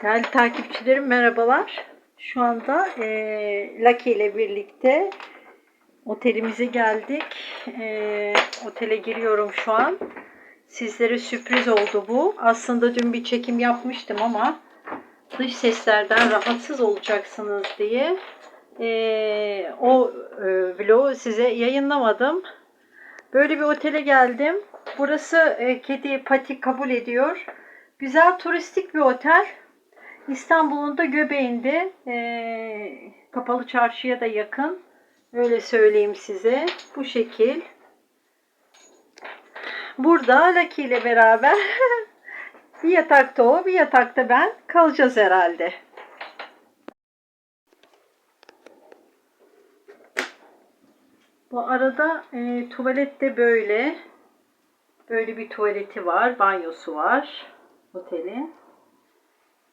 Değerli takipçilerim merhabalar. Şu anda e, Lucky ile birlikte otelimize geldik. E, otele giriyorum şu an. Sizlere sürpriz oldu bu. Aslında dün bir çekim yapmıştım ama dış seslerden rahatsız olacaksınız diye e, o e, vlogu size yayınlamadım. Böyle bir otele geldim. Burası e, kedi pati kabul ediyor. Güzel turistik bir otel. İstanbul'un da göbeğinde e, kapalı çarşıya da yakın. Öyle söyleyeyim size. Bu şekil. Burada Lucky ile beraber bir yatakta o, bir yatakta ben kalacağız herhalde. Bu arada e, tuvalet de böyle. Böyle bir tuvaleti var, banyosu var otelin.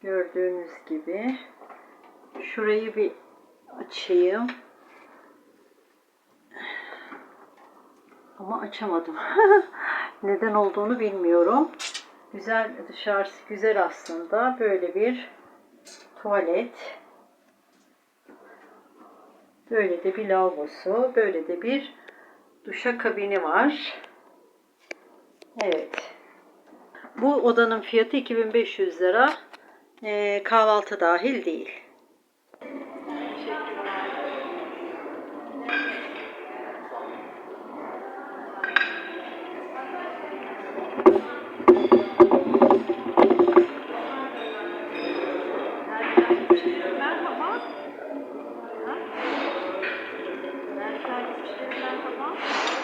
Gördüğünüz gibi. Şurayı bir açayım. Ama açamadım. Neden olduğunu bilmiyorum. Güzel dışarısı güzel aslında. Böyle bir tuvalet. Böyle de bir lavabosu. Böyle de bir duşa kabini var. Evet. Bu odanın fiyatı 2500 lira. Ee, kahvaltı dahil değil.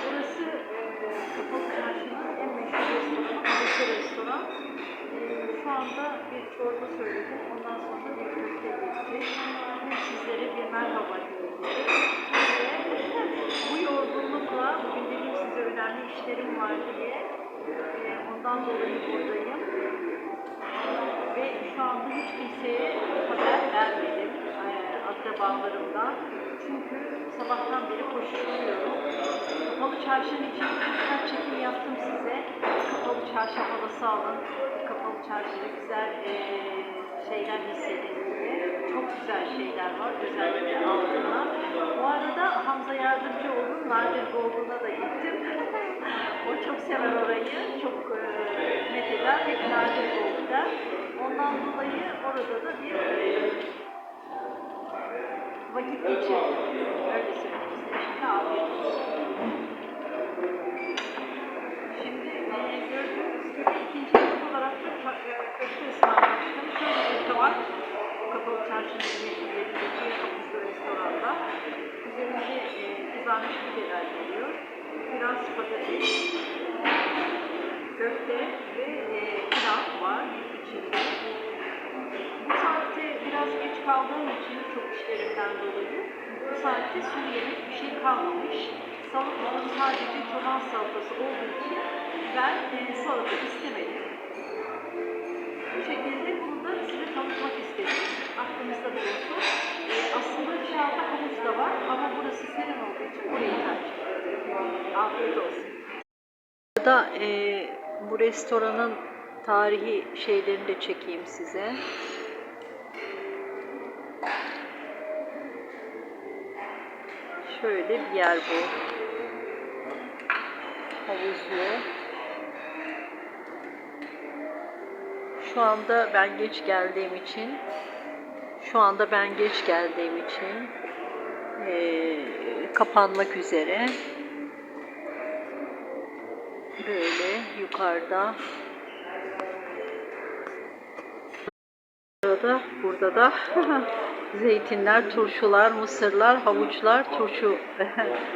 Burası e, Kapalı en meşhur Restoran. Anda bir çorba söyledim. Ondan sonra bir köfte. Şimdi sizlere bir merhaba. Ve bu yorgunlukla, bugün dedim size önemli işlerim var diye. e, ondan dolayı buradayım. Ve şu anda hiç kimseye haber vermedim e, akrabalarımdan. Çünkü sabahtan beri koşturuyorum. Kapalı çarşının için birkaç çekim yaptım size. Kapalı çarşı havası alın. Kapalı çarşıda güzel e, şeyler hissedin diye. Çok güzel şeyler var. Özellikle altına. Bu arada Hamza yardımcı olun. Nadir Goğlu'na da gittim. o çok sever orayı. Çok e, metheder. Hep Nadir der. Ondan dolayı orada da bir e, vakit geçirdim. Öyle söyleyeyim size. Şimdi afiyet olsun. Şimdi e, gördüğünüz ikinci yemek olarak da e, köfte ısmarlamıştım. Şöyle bir. O kapalı restoranda. Üzerinde kızarmış biberler geliyor. Biraz patates, köfte ve pilav var içinde. Bu saatte biraz geç kaldığım için çok işlerimden dolayı bu saatte yemek bir şey kalmamış. Salatamız sadece çoban salatası olduğu için ben e, salata istemedim. Bu şekilde bunu da size tanıtmak istedim. Aklınızda bulunsun. E, aslında dışarıda havuz da var ama burası serin olduğu için burayı tercih ettim. Afiyet olsun. Da e, bu restoranın tarihi şeylerini de çekeyim size. Şöyle bir yer bu. Havuzlu. Şu anda ben geç geldiğim için şu anda ben geç geldiğim için eee, kapanmak üzere. Böyle yukarıda Burada, burada da zeytinler, turşular, mısırlar, havuçlar, turşu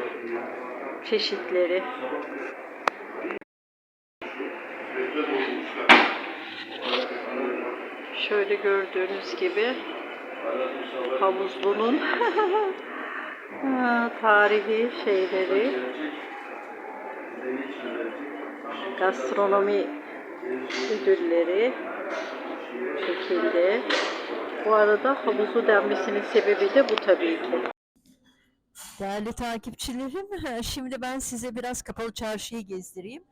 çeşitleri. Şöyle gördüğünüz gibi havuzlunun ha, tarihi şeyleri, gastronomi ödülleri şekilde. Bu arada havuzu denmesinin sebebi de bu tabii ki. Değerli takipçilerim, şimdi ben size biraz kapalı çarşıyı gezdireyim.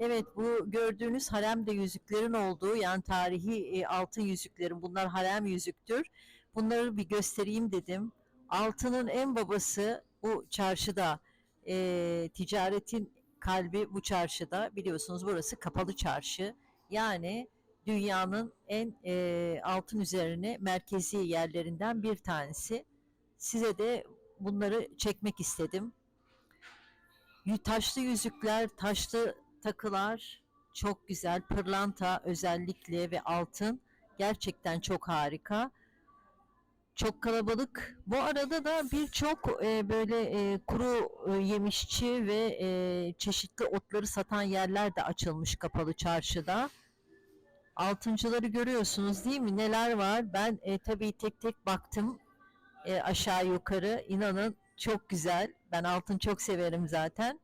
Evet bu gördüğünüz haremde yüzüklerin olduğu yani tarihi e, altın yüzüklerin bunlar harem yüzüktür. Bunları bir göstereyim dedim. Altının en babası bu çarşıda. E, ticaretin kalbi bu çarşıda. Biliyorsunuz burası kapalı çarşı. Yani dünyanın en e, altın üzerine merkezi yerlerinden bir tanesi. Size de bunları çekmek istedim. Taşlı yüzükler, taşlı takılar çok güzel. Pırlanta özellikle ve altın gerçekten çok harika. Çok kalabalık. Bu arada da birçok e, böyle e, kuru e, yemişçi ve e, çeşitli otları satan yerler de açılmış kapalı çarşıda. Altıncıları görüyorsunuz değil mi? Neler var? Ben e, tabii tek tek baktım e, aşağı yukarı. İnanın çok güzel. Ben altın çok severim zaten.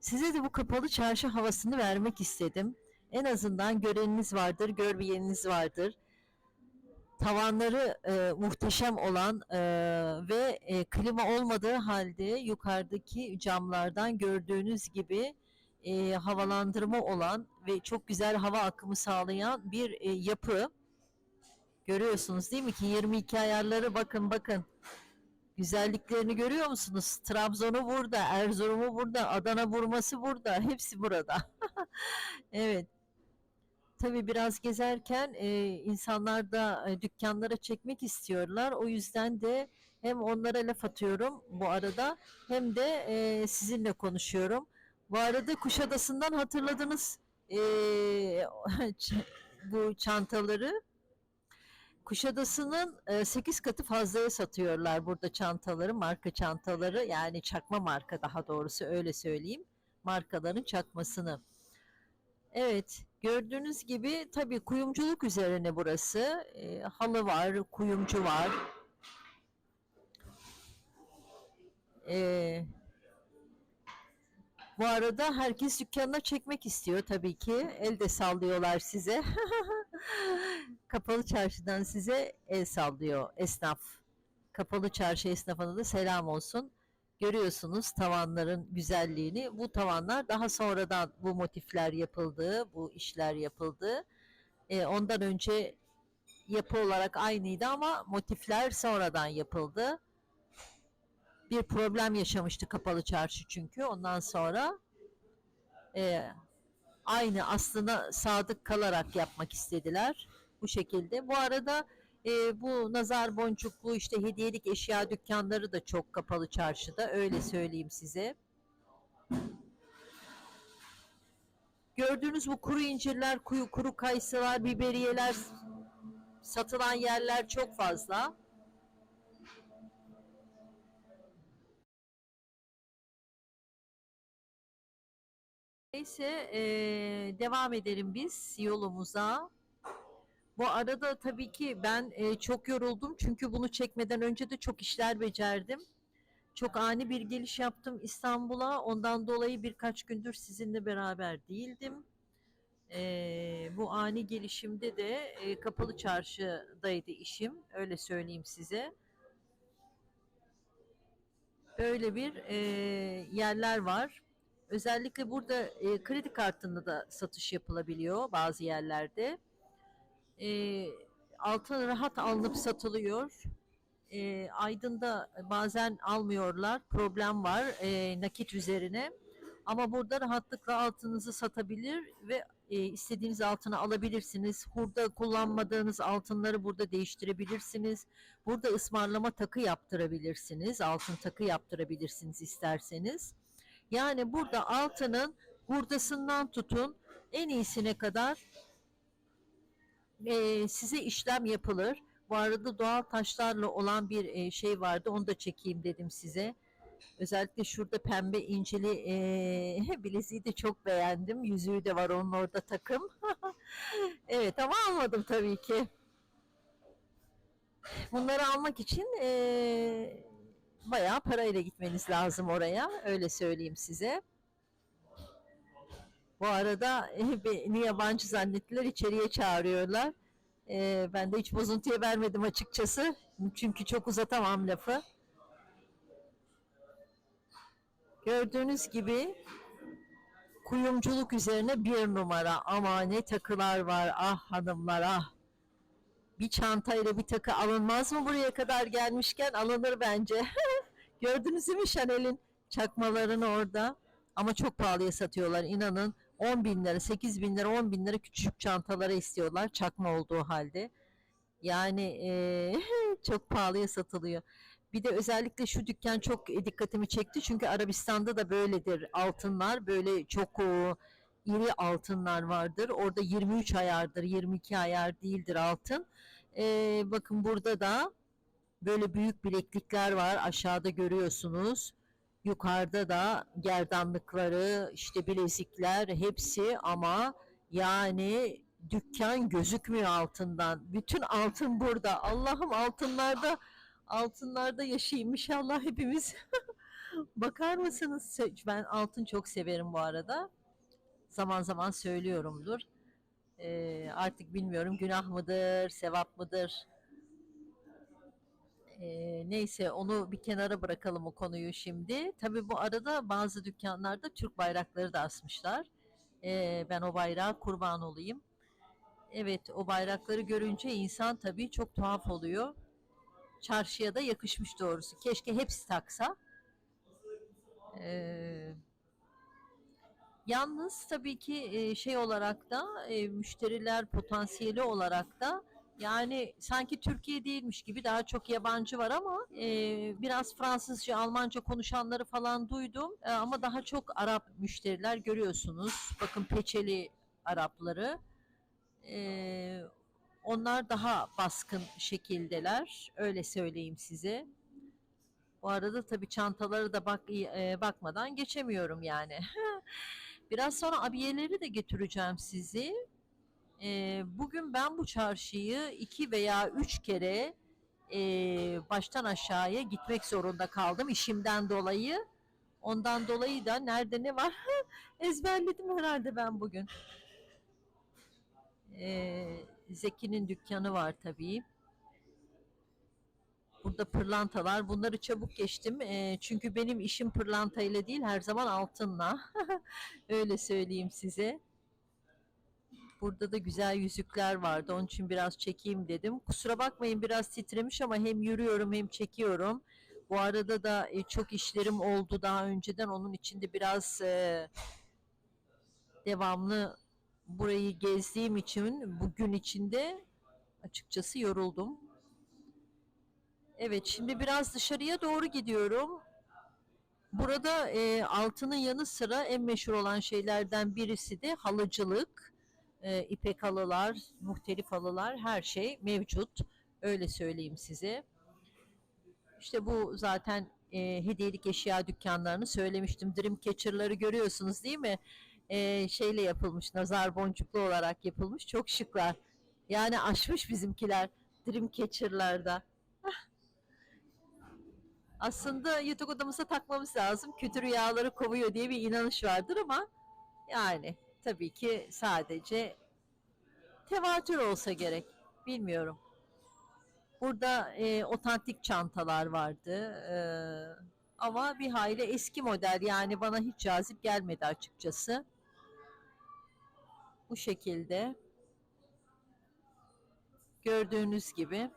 Size de bu kapalı çarşı havasını vermek istedim. En azından göreniniz vardır, görmeyeniniz vardır. Tavanları e, muhteşem olan e, ve e, klima olmadığı halde yukarıdaki camlardan gördüğünüz gibi e, havalandırma olan ve çok güzel hava akımı sağlayan bir e, yapı. Görüyorsunuz değil mi ki 22 ayarları bakın bakın. Güzelliklerini görüyor musunuz? Trabzon'u burada, Erzurum'u burada, Adana vurması burada. Hepsi burada. evet. Tabii biraz gezerken e, insanlar da e, dükkanlara çekmek istiyorlar. O yüzden de hem onlara laf atıyorum bu arada hem de e, sizinle konuşuyorum. Bu arada Kuşadası'ndan hatırladınız e, bu çantaları. Kuşadası'nın 8 katı fazlaya satıyorlar burada çantaları, marka çantaları. Yani çakma marka daha doğrusu öyle söyleyeyim. Markaların çakmasını. Evet, gördüğünüz gibi tabii kuyumculuk üzerine burası. E, halı var, kuyumcu var. E, bu arada herkes dükkanına çekmek istiyor tabii ki. El de sallıyorlar size. Kapalı çarşıdan size el sallıyor esnaf. Kapalı çarşı esnafına da selam olsun. Görüyorsunuz tavanların güzelliğini. Bu tavanlar daha sonradan bu motifler yapıldı, bu işler yapıldı. Ee, ondan önce yapı olarak aynıydı ama motifler sonradan yapıldı. Bir problem yaşamıştı kapalı çarşı çünkü. Ondan sonra e, aynı aslına sadık kalarak yapmak istediler bu şekilde. Bu arada e, bu nazar boncuklu işte hediyelik eşya dükkanları da çok kapalı çarşıda öyle söyleyeyim size. Gördüğünüz bu kuru incirler, kuyu, kuru kayısılar, biberiyeler satılan yerler çok fazla. Neyse eee, devam edelim biz yolumuza. Bu arada tabii ki ben eee, çok yoruldum çünkü bunu çekmeden önce de çok işler becerdim. Çok ani bir geliş yaptım İstanbul'a. Ondan dolayı birkaç gündür sizinle beraber değildim. Eee, bu ani gelişimde de eee, kapalı çarşıdaydı işim. Öyle söyleyeyim size. Böyle bir eee, yerler var. Özellikle burada e, kredi kartında da satış yapılabiliyor bazı yerlerde. E, altın rahat alınıp satılıyor. E, Aydın'da bazen almıyorlar. Problem var e, nakit üzerine. Ama burada rahatlıkla altınızı satabilir ve e, istediğiniz altını alabilirsiniz. Hurda kullanmadığınız altınları burada değiştirebilirsiniz. Burada ısmarlama takı yaptırabilirsiniz. Altın takı yaptırabilirsiniz isterseniz. Yani burada altının hurdasından tutun en iyisine kadar e, size işlem yapılır. Bu arada doğal taşlarla olan bir e, şey vardı. Onu da çekeyim dedim size. Özellikle şurada pembe incili e, bileziği de çok beğendim. Yüzüğü de var onun orada takım. evet ama almadım tabii ki. Bunları almak için e, bayağı parayla gitmeniz lazım oraya. Öyle söyleyeyim size. Bu arada e, beni yabancı zannettiler. içeriye çağırıyorlar. E, ben de hiç bozuntuya vermedim açıkçası. Çünkü çok uzatamam lafı. Gördüğünüz gibi Kuyumculuk üzerine bir numara. Ama ne takılar var ah hanımlar ah. Bir çantayla bir takı alınmaz mı buraya kadar gelmişken alınır bence. Gördünüz mü Chanel'in çakmalarını orada? Ama çok pahalıya satıyorlar inanın. 10 bin lira, 8 bin lira, 10 bin lira küçük çantalara istiyorlar çakma olduğu halde. Yani eee, çok pahalıya satılıyor. Bir de özellikle şu dükkan çok e, dikkatimi çekti çünkü Arabistan'da da böyledir altınlar böyle çok o, iri altınlar vardır. Orada 23 ayardır, 22 ayar değildir altın. Eee, bakın burada da böyle büyük bileklikler var aşağıda görüyorsunuz. Yukarıda da gerdanlıkları, işte bilezikler hepsi ama yani dükkan gözükmüyor altından. Bütün altın burada. Allah'ım altınlarda altınlarda yaşayayım inşallah hepimiz. Bakar mısınız? Ben altın çok severim bu arada. Zaman zaman söylüyorumdur. Ee, artık bilmiyorum günah mıdır, sevap mıdır? Ee, neyse onu bir kenara bırakalım o konuyu şimdi. Tabii bu arada bazı dükkanlarda Türk bayrakları da asmışlar. Ee, ben o bayrağa kurban olayım. Evet o bayrakları görünce insan tabii çok tuhaf oluyor. Çarşıya da yakışmış doğrusu. Keşke hepsi taksa. Ee, yalnız tabii ki e, şey olarak da e, müşteriler potansiyeli olarak da yani sanki Türkiye değilmiş gibi daha çok yabancı var ama e, biraz Fransızca, Almanca konuşanları falan duydum. E, ama daha çok Arap müşteriler görüyorsunuz. Bakın peçeli Arapları. E, onlar daha baskın şekildeler. Öyle söyleyeyim size. Bu arada tabii çantaları da bak e, bakmadan geçemiyorum yani. Biraz sonra abiyeleri de getireceğim sizi. E, bugün ben bu çarşıyı iki veya üç kere e, baştan aşağıya gitmek zorunda kaldım işimden dolayı. Ondan dolayı da nerede ne var ezberledim herhalde ben bugün. E, Zeki'nin dükkanı var tabii. Burada pırlantalar. Bunları çabuk geçtim. Eee, çünkü benim işim pırlantayla değil, her zaman altınla. Öyle söyleyeyim size. Burada da güzel yüzükler vardı. Onun için biraz çekeyim dedim. Kusura bakmayın biraz titremiş ama hem yürüyorum hem çekiyorum. Bu arada da e, çok işlerim oldu daha önceden. Onun için de biraz e, devamlı burayı gezdiğim için bugün içinde açıkçası yoruldum. Evet, şimdi biraz dışarıya doğru gidiyorum. Burada e, altının yanı sıra en meşhur olan şeylerden birisi de halıcılık. E, ipek halılar, muhtelif halılar, her şey mevcut. Öyle söyleyeyim size. İşte bu zaten e, hediyelik eşya dükkanlarını söylemiştim. Dreamcatcher'ları görüyorsunuz değil mi? E, şeyle yapılmış, nazar boncuklu olarak yapılmış. Çok şıklar. Yani aşmış bizimkiler Dreamcatcher'larda. Aslında yatak odamıza takmamız lazım. Kötü rüyaları kovuyor diye bir inanış vardır ama yani tabii ki sadece tevatür olsa gerek. Bilmiyorum. Burada e, otantik çantalar vardı. E, ama bir hayli eski model yani bana hiç cazip gelmedi açıkçası. Bu şekilde. Gördüğünüz gibi.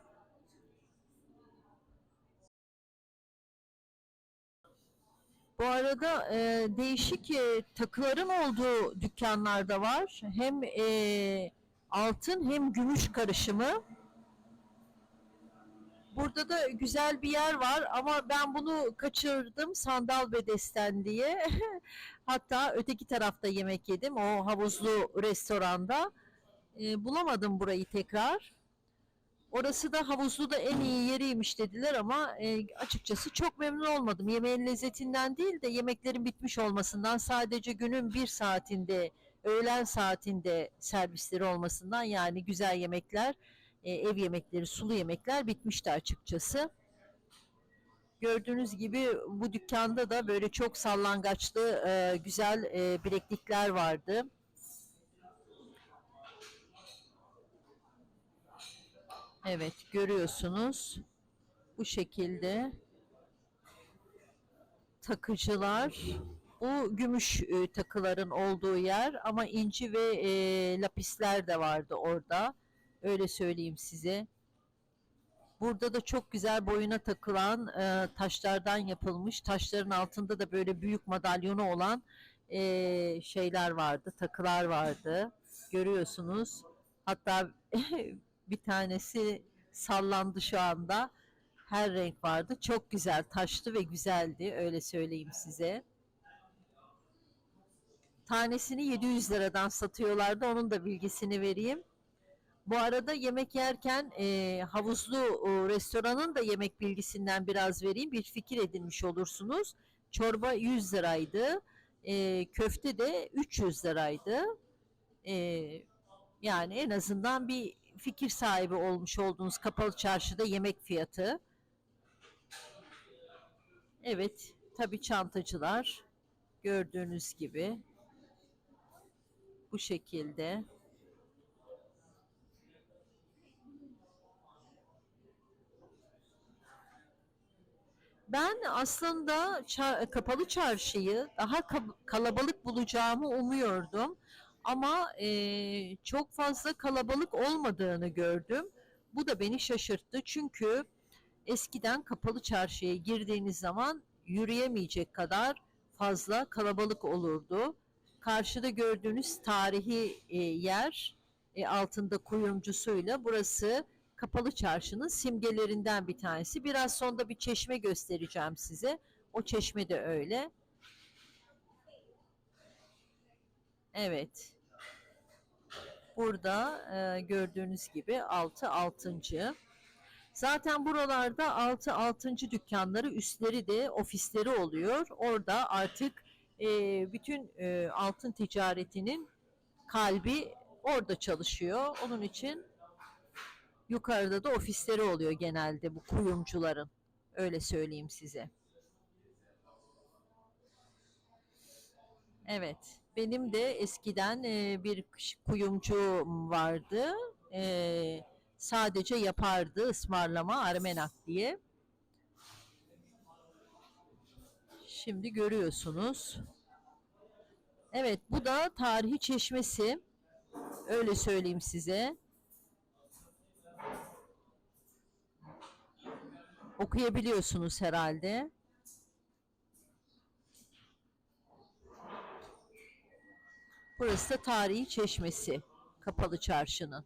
Bu arada e, değişik e, takıların olduğu dükkanlar da var. Hem e, altın hem gümüş karışımı. Burada da güzel bir yer var ama ben bunu kaçırdım sandal bedesten diye. Hatta öteki tarafta yemek yedim o havuzlu restoranda. E, bulamadım burayı tekrar. Orası da havuzlu da en iyi yeriymiş dediler ama e, açıkçası çok memnun olmadım. Yemeğin lezzetinden değil de yemeklerin bitmiş olmasından sadece günün bir saatinde, öğlen saatinde servisleri olmasından yani güzel yemekler, e, ev yemekleri, sulu yemekler bitmişti açıkçası. Gördüğünüz gibi bu dükkanda da böyle çok sallangaçlı e, güzel e, bileklikler vardı. Evet görüyorsunuz bu şekilde takıcılar Bu gümüş e, takıların olduğu yer ama inci ve e, lapisler de vardı orada. Öyle söyleyeyim size. Burada da çok güzel boyuna takılan e, taşlardan yapılmış. Taşların altında da böyle büyük madalyonu olan e, şeyler vardı, takılar vardı. Görüyorsunuz. Hatta bir tanesi sallandı şu anda. Her renk vardı. Çok güzel, taşlı ve güzeldi. Öyle söyleyeyim size. Tanesini 700 liradan satıyorlardı. Onun da bilgisini vereyim. Bu arada yemek yerken e, havuzlu e, restoranın da yemek bilgisinden biraz vereyim. Bir fikir edinmiş olursunuz. Çorba 100 liraydı. E, köfte de 300 liraydı. E, yani en azından bir fikir sahibi olmuş olduğunuz kapalı çarşıda yemek fiyatı. Evet, tabii çantacılar gördüğünüz gibi bu şekilde. Ben aslında ça- kapalı çarşıyı daha kalabalık bulacağımı umuyordum. Ama eee, çok fazla kalabalık olmadığını gördüm. Bu da beni şaşırttı. Çünkü eskiden kapalı çarşıya girdiğiniz zaman yürüyemeyecek kadar fazla kalabalık olurdu. Karşıda gördüğünüz tarihi e, yer e, altında kuyumcusuyla burası kapalı çarşının simgelerinden bir tanesi. Biraz sonra bir çeşme göstereceğim size. O çeşme de öyle. Evet. Burada e, gördüğünüz gibi 6 altıncı. Zaten buralarda 6 altıncı dükkanları üstleri de ofisleri oluyor. Orada artık e, bütün e, altın ticaretinin kalbi orada çalışıyor. Onun için yukarıda da ofisleri oluyor genelde bu kuyumcuların. Öyle söyleyeyim size. Evet. Benim de eskiden e, bir kuyumcu vardı. E, sadece yapardı ısmarlama Armenak diye. Şimdi görüyorsunuz. Evet bu da tarihi çeşmesi. Öyle söyleyeyim size. Okuyabiliyorsunuz herhalde. Burası da tarihi çeşmesi. Kapalı çarşının.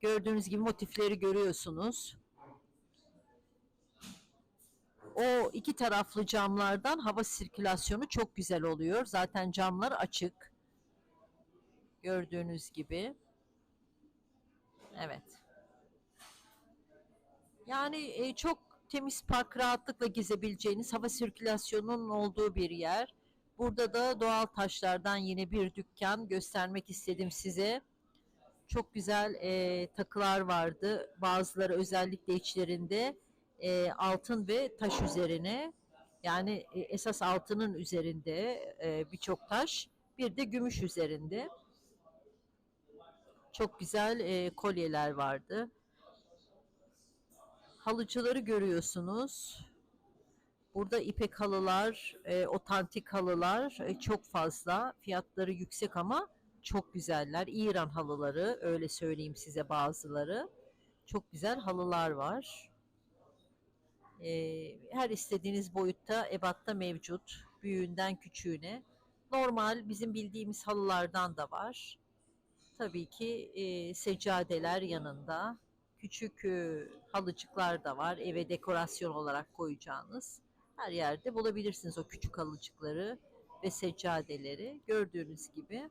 Gördüğünüz gibi motifleri görüyorsunuz. O iki taraflı camlardan hava sirkülasyonu çok güzel oluyor. Zaten camlar açık. Gördüğünüz gibi. Evet. Yani e, çok temiz park rahatlıkla gezebileceğiniz hava sirkülasyonunun olduğu bir yer. Burada da doğal taşlardan yine bir dükkan göstermek istedim size. Çok güzel e, takılar vardı. Bazıları özellikle içlerinde e, altın ve taş üzerine. Yani e, esas altının üzerinde e, birçok taş. Bir de gümüş üzerinde. Çok güzel e, kolyeler vardı. Halıcıları görüyorsunuz. Burada ipek halılar, e, otantik halılar e, çok fazla. Fiyatları yüksek ama çok güzeller. İran halıları öyle söyleyeyim size bazıları. Çok güzel halılar var. E, her istediğiniz boyutta ebatta mevcut. Büyüğünden küçüğüne. Normal bizim bildiğimiz halılardan da var. Tabii ki e, seccadeler yanında. Küçük e, halıcıklar da var. Eve dekorasyon olarak koyacağınız. Her yerde bulabilirsiniz o küçük halıcıkları ve seccadeleri. Gördüğünüz gibi.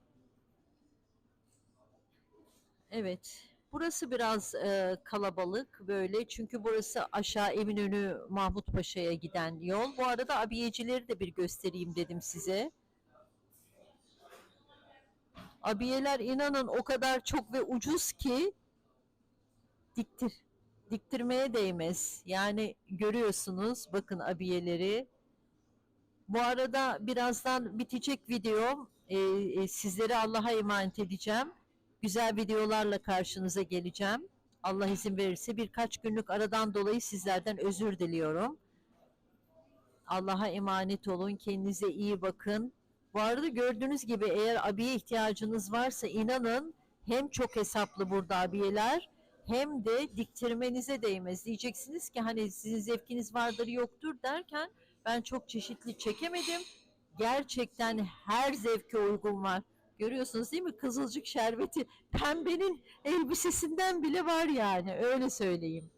Evet. Burası biraz e, kalabalık böyle çünkü burası aşağı Eminönü Mahmut Paşa'ya giden yol. Bu arada abiyecileri de bir göstereyim dedim size. Abiyeler inanın o kadar çok ve ucuz ki diktir diktirmeye değmez. Yani görüyorsunuz bakın abiyeleri. Bu arada birazdan bitecek videom. Ee, sizleri Allah'a emanet edeceğim. Güzel videolarla karşınıza geleceğim. Allah izin verirse birkaç günlük aradan dolayı sizlerden özür diliyorum. Allah'a emanet olun. Kendinize iyi bakın. Bu arada gördüğünüz gibi eğer abiye ihtiyacınız varsa inanın hem çok hesaplı burada abiyeler hem de diktirmenize değmez. Diyeceksiniz ki hani sizin zevkiniz vardır yoktur derken ben çok çeşitli çekemedim. Gerçekten her zevke uygun var. Görüyorsunuz değil mi? Kızılcık şerbeti pembenin elbisesinden bile var yani öyle söyleyeyim.